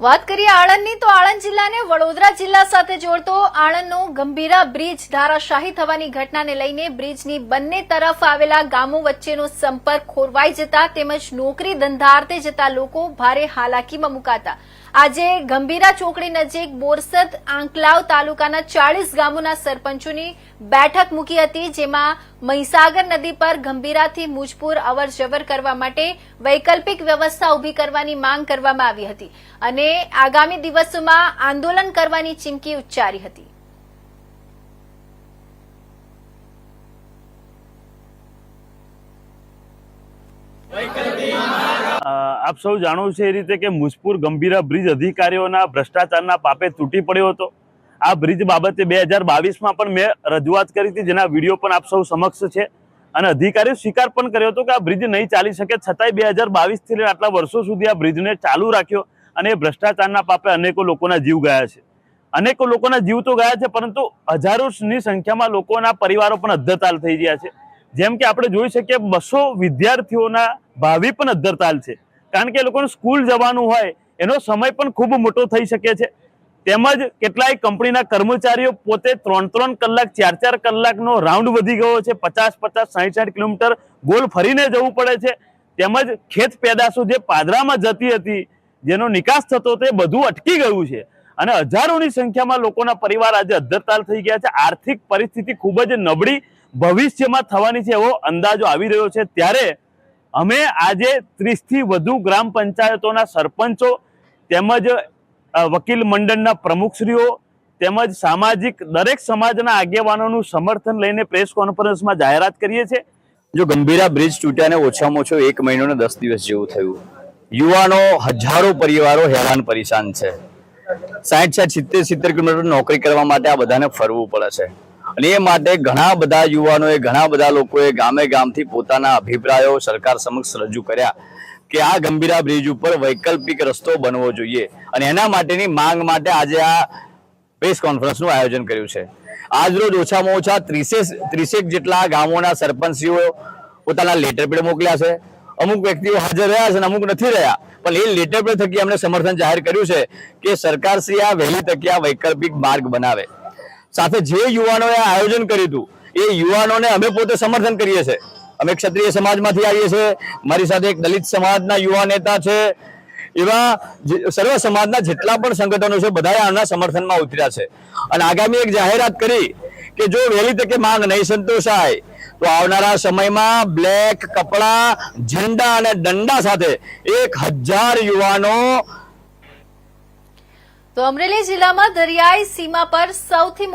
વાત કરીએ આણંદની, તો આણંદ જિલ્લાને વડોદરા જિલ્લા સાથે જોડતો આણંદનો ગંભીરા બ્રિજ ધારાશાહી થવાની ઘટનાને લઈને બ્રિજની બંને તરફ આવેલા ગામો વચ્ચેનો સંપર્ક ખોરવાઈ જતા તેમજ નોકરી ધંધાર્થે જતા લોકો ભારે હાલાકીમાં મુકાતા. આજે ગંભીરા ચોકડી નજીક બોરસદ આંકલાવ તાલુકાના ચાળીસ ગામોના સરપંચોની બેઠક મૂકી હતી જેમાં મહીસાગર નદી પર ગંભીરાથી મુજપુર અવર જવર કરવા માટે વૈકલ્પિક વ્યવસ્થા ઊભી કરવાની માંગ કરવામાં આવી હતી અને આગામી દિવસોમાં આંદોલન કરવાની ચીમકી ઉચ્ચારી હતી. અ, આપ સૌ જાણો છો એ રીતે કે મુજપુર ગંભીરા બ્રિજ અધિકારીઓના ભ્રષ્ટાચારના પાપે તૂટી પડ્યો હતો. આ બ્રિજ બાબતે બે હજાર બાવીસમાં પણ મેં રજૂઆત કરી હતી, જેના વીડિયો પણ આપ સૌ સમક્ષ છે. અને અધિકારીઓ સ્વીકાર પણ કર્યો હતો કે આ બ્રિજ નહીં ચાલી શકે, છતાંય બે હજાર બાવીસથી લઈને આટલા વર્ષો સુધી આ બ્રિજને ચાલુ રાખ્યો અને એ ભ્રષ્ટાચારના પાપે અનેકો લોકોના જીવ ગયા છે. અનેકો લોકોના જીવ તો ગયા છે, પરંતુ હજારોની સંખ્યામાં લોકોના પરિવારો પણ અદ્ધતાલ થઈ ગયા છે. જેમ કે આપણે જોઈ શકીએ બસો વિદ્યાર્થીઓના ભાવિ પણ અદ્ધરતાલ છે. કારણ કે એ લોકોને સ્કૂલ જવાનું હોય, એનો સમય પણ ખૂબ મોટો થઈ શકે છે. તેમજ કેટલાય કંપનીના કર્મચારીઓ પોતે ત્રણ ત્રણ કલાક ચાર ચાર કલાકનો રાઉન્ડ વધી ગયો છે. પચાસ પચાસ સાઠ સાઠ કિલોમીટર ગોલ ફરીને જવું પડે છે. તેમજ ખેત પેદાશો જે પાદરામાં જતી હતી, જેનો નિકાસ થતો તે બધું અટકી ગયું છે. અને હજારોની સંખ્યામાં લોકોના પરિવાર આજે અદ્ધરતાલ થઈ ગયા છે. આર્થિક પરિસ્થિતિ ખૂબ જ નબળી ભવિષ્યમાં થવાની છે એવો અંદાજો આવી રહ્યો છે. ત્યારે અમે આજે ત્રીસથી વધુ ગ્રામ પંચાયતોના સરપંચો તેમજ વકીલ મંડળના પ્રમુખશ્રીઓ તેમજ સામાજિક દરેક સમાજના આગેવાનોનું સમર્થન લઈને પ્રેસ કોન્ફરન્સમાં જાહેરાત કરીએ છીએ. જો ગંભીરા બ્રિજ તૂટ્યાને ઓછામાં ઓછો એક મહિનો ને દસ દિવસ જેવું થયું. યુવાનો, હજારો પરિવારો હેરાન પરેશાન છે. સાઠ સાઠ સિત્તેર સિત્તેર કિલોમીટર નોકરી કરવા માટે આ બધાને ફરવું પડે છે. અને એ માટે ઘણા બધા યુવાનોએ, ઘણા બધા લોકોએ ગામે ગામથી પોતાના અભિપ્રાયો સરકાર સમક્ષ રજૂ કર્યા કે આ ગંભીરા બ્રિજ ઉપર વૈકલ્પિક રસ્તો બનવો જોઈએ. અને એના માટેની માંગ માટે આજે આ પ્રેસ કોન્ફરન્સનું આયોજન કર્યું છે. આજ રોજ ઓછામાં ઓછા ત્રીસે, ત્રીસેક જેટલા ગામોના સરપંચીઓ પોતાના લેટર પેડ મોકલ્યા છે. અમુક વ્યક્તિઓ હાજર રહ્યા છે અને અમુક નથી રહ્યા. પણ એ લેટર પેડ થકી અમને સમર્થન જાહેર કર્યું છે કે સરકારશ્રી આ વહેલી તકે આ વૈકલ્પિક માર્ગ બનાવે. સાથે જે યુવાનોએ આયોજન કર્યું એ યુવાનોને અમે પોતે સમર્થન કરીએ છીએ. અમે ક્ષત્રિય સમાજમાંથી આવીએ છીએ. મારી સાથે એક દલિત સમાજના યુવા નેતા છે. એવા સર્વ સમાજના જેટલા પણ સંગઠનો છે બધા આના સમર્થનમાં ઉતર્યા છે. અને આગામી એક જાહેરાત કરી કે જો વહેલી તકે માંગ નહીં સંતોષાય, તો આવનારા સમયમાં બ્લેક કપડા, ઝંડા અને દંડા સાથે એક હજાર યુવાનો તો અમરેલી જિલ્લામાં દરિયાઈ સીમા પર સૌથી